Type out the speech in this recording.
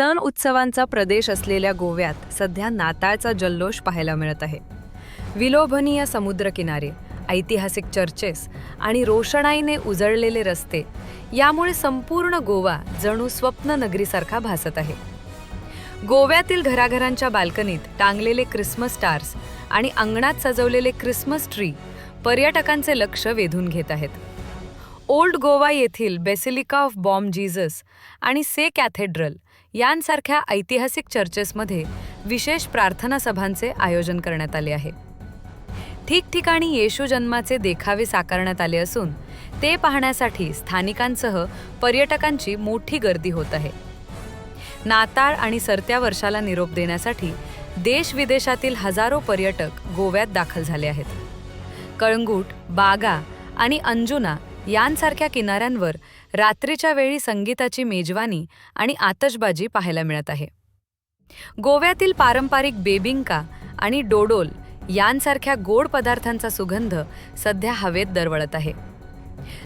सण उत्सवांचा प्रदेश असलेल्या गोव्यात सध्या नाताळचा जल्लोष पाहायला मिळत आहे. विलोभनीय समुद्रकिनारे ऐतिहासिक चर्चेस आणि रोषणाईने उजळलेले रस्ते यामुळे संपूर्ण गोवा जणू स्वप्ननगरीसारखा भासत आहे. गोव्यातील घराघरांच्या बाल्कनीत टांगलेले क्रिसमस स्टार्स आणि अंगणात सजवलेले क्रिसमस ट्री पर्यटकांचे लक्ष वेधून घेत आहेत. ओल्ड गोवा येथील बेसिलिका ऑफ बॉम्ब जीजस आणि से कॅथेड्रल यांसारख्या ऐतिहासिक चर्चेसमध्ये विशेष प्रार्थना सभांचे आयोजन करण्यात आले आहे. ठिकठिकाणी येशू जन्माचे देखावे साकारण्यात आले असून ते पाहण्यासाठी स्थानिकांसह पर्यटकांची मोठी गर्दी होत आहे. नाताळ आणि सरत्या वर्षाला निरोप देण्यासाठी देश विदेशातील हजारो पर्यटक गोव्यात दाखल झाले आहेत. कळंगूट बागा आणि अंजुना यांसारख्या किनाऱ्यांवर रात्रीच्या वेळी संगीताची मेजवानी आणि आतषबाजी पाहायला मिळत आहे. गोव्यातील पारंपरिक बेबिंका आणि डोडोल यांसारख्या गोड पदार्थांचा सुगंध सध्या हवेत दरवळत आहे.